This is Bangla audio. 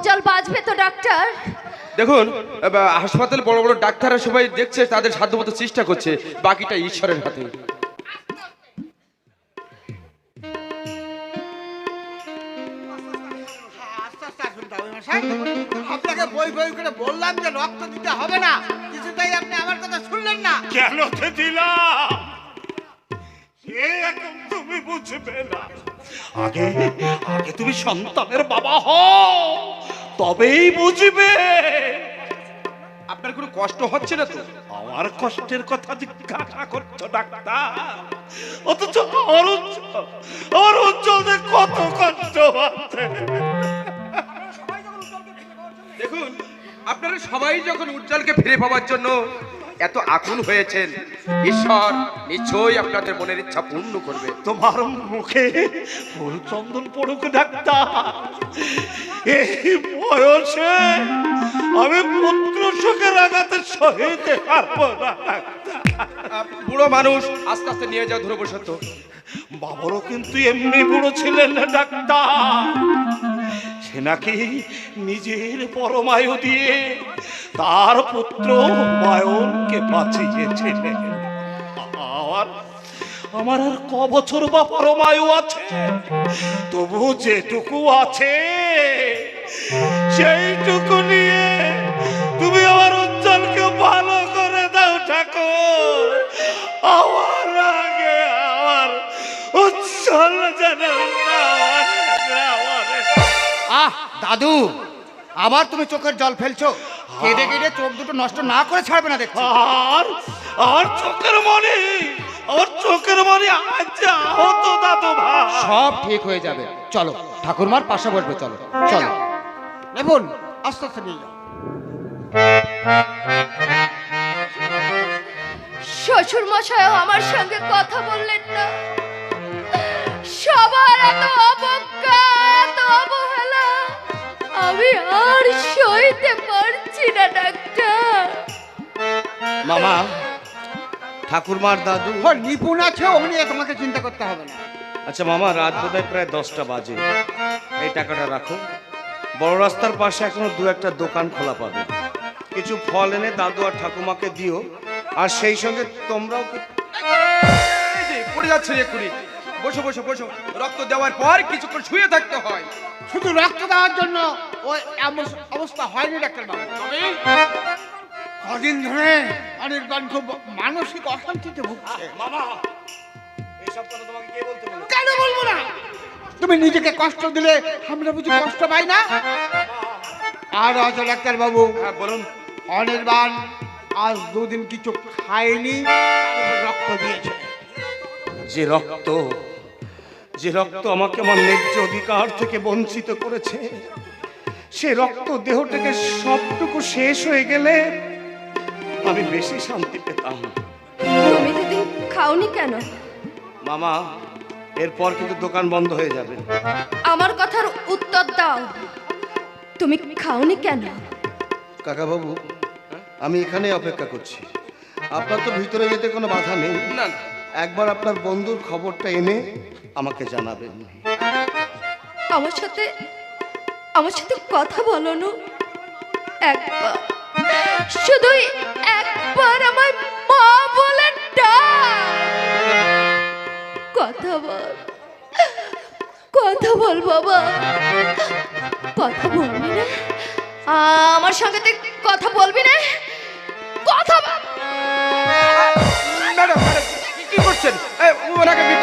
উজ্জ্বল বাঁচবে তো ডাক্তার দেখুন হাসপাতালে বড় বড় ডাক্তাররা সবাই দেখছে তাদের সাধ্যমতো চেষ্টা করছে বাকিটা ঈশ্বরের হাতে। আস্তে আস্তে আসুন দামি মশাই আপনাকে বই বই করে বললাম যে রক্ত দিতে হবে না কিছুতেই আপনি আমার কথা শুনলেন না। কেন দিলাম সে এখন তুমি বুঝবে না। আগে আগে তুমি সন্তানের বাবা হও। তবেই বুঝবে। আপনার কোনো কষ্ট হচ্ছে না তো? আমার কষ্টের কথা জিজ্ঞাসা করছ ডাক্তার। অথচ আমার উজ্জ্বল আমার উজ্জ্বলদের কত কষ্ট আছে দেখুন আপনারা সবাই যখন উজ্জ্বলকে ফিরে পাওয়ার জন্য এত আকুল হয়েছেন ঈশ্বর নিশ্চয়ই আপনাদের মনের ইচ্ছা পূর্ণ করবে। তোমার মুখে ফুল চন্দন পড়ুক ডাক্তার। এই বয়সে আমি পুত্র সুখের আঘাতে সহিতে পারব না বুড়ো মানুষ আস্তে আস্তে নিয়ে যাও ধরে বসে তো। বাবারও কিন্তু এমনি বুড়ো ছিলেন না ডাক্তার। নাকি নিজের পরমায়ু দিয়ে তার পুত্র মায়নকে বাঁচিয়েছিলেন আমার আমার আর ক বছর বা পরমায়ু আছে? তবু যেটুকু আছে সেইটুকু নিয়ে তুমি আমার উজ্জ্বলকে ভালো করে দাও ঠাকুর। আমার আগে আমার উজ্জ্বল যেন না মরে, না মরে। আহ দাদু আবার তুমি চোখের জল ফেলছো? কেঁদে কেঁদে চোখ দুটো নষ্ট না করে ছাড়বে না দেখছি। আর আর চোখের মনে আমার চোখের মনে আজ আহত দাদু ভাই। সব ঠিক হয়ে যাবে। চলো ঠাকুরমার পাশে বসবে চলো চলো। দেখুন আস্তে আস্তে নিয়ে যাও। শ্বশুর মশাইও আমার সঙ্গে কথা বললেন না। না ডাক্তার। মামা ঠাকুরমার দাদু। ও নিপুণ আছে ও নিয়ে তোমাকে চিন্তা করতে হবে না। আচ্ছা মামা রাত বোধহয় প্রায় দশটা বাজে। এই টাকাটা রাখো। বড় রাস্তার পাশে এখনও দু একটা দোকান খোলা পাবে। কিছু ফল এনে দাদু আর ঠাকুমাকে দিও। আর সেই সঙ্গে তোমরাও কি- এই যে, পড়ে যাচ্ছে এক্ষুনি বসো বসো বসো। রক্ত দেওয়ার পর কিছুক্ষণ শুয়ে থাকতে হয়। শুধু রক্ত দেওয়ার জন্য ওই এমন অবস্থা হয়নি ডাক্তার বাবু। তবে কদিন ধরে অনির্বাণ খুব মানসিক অশান্তিতে ভুগছে। মামা এইসব কথা তোমাকে কে বলতে বলে কেন বলব না? তুমি নিজেকে কষ্ট দিলে আমরা বুঝি কষ্ট পাই না? আর আছে ডাক্তার বাবু হ্যাঁ বলুন। অনির্বাণ আজ দুদিন কিছু খায়নি রক্ত দিয়েছে। যে রক্ত যে রক্ত আমাকে আমার ন্যায্য অধিকার থেকে বঞ্চিত করেছে সে রক্ত দেহ থেকে সবটুকু শেষ হয়ে গেলে আমি বেশি শান্তি পেতাম। তুমি দিদি খাওনি কেন? মামা এরপর কিন্তু দোকান বন্ধ হয়ে যাবে। আমার কথার উত্তর দাও। তুমি খাওনি কেন? কাকাবাবু আমি এখানে অপেক্ষা করছি। আপনার তো ভিতরে যেতে কোনো বাধা নেই। না না। একবার আপনার বন্ধুর খবরটা এনে আমাকে জানাবেন। আমার সাথে আমার সাথে কথা বলো একবার, শুধুই একবার আমার মা বলে কথা বল কথা বল বাবা। কথা বলবি না? আমার সঙ্গে তুই কথা বলবি না? কথা বল। করছেন এই, ওনাকে ভিতরে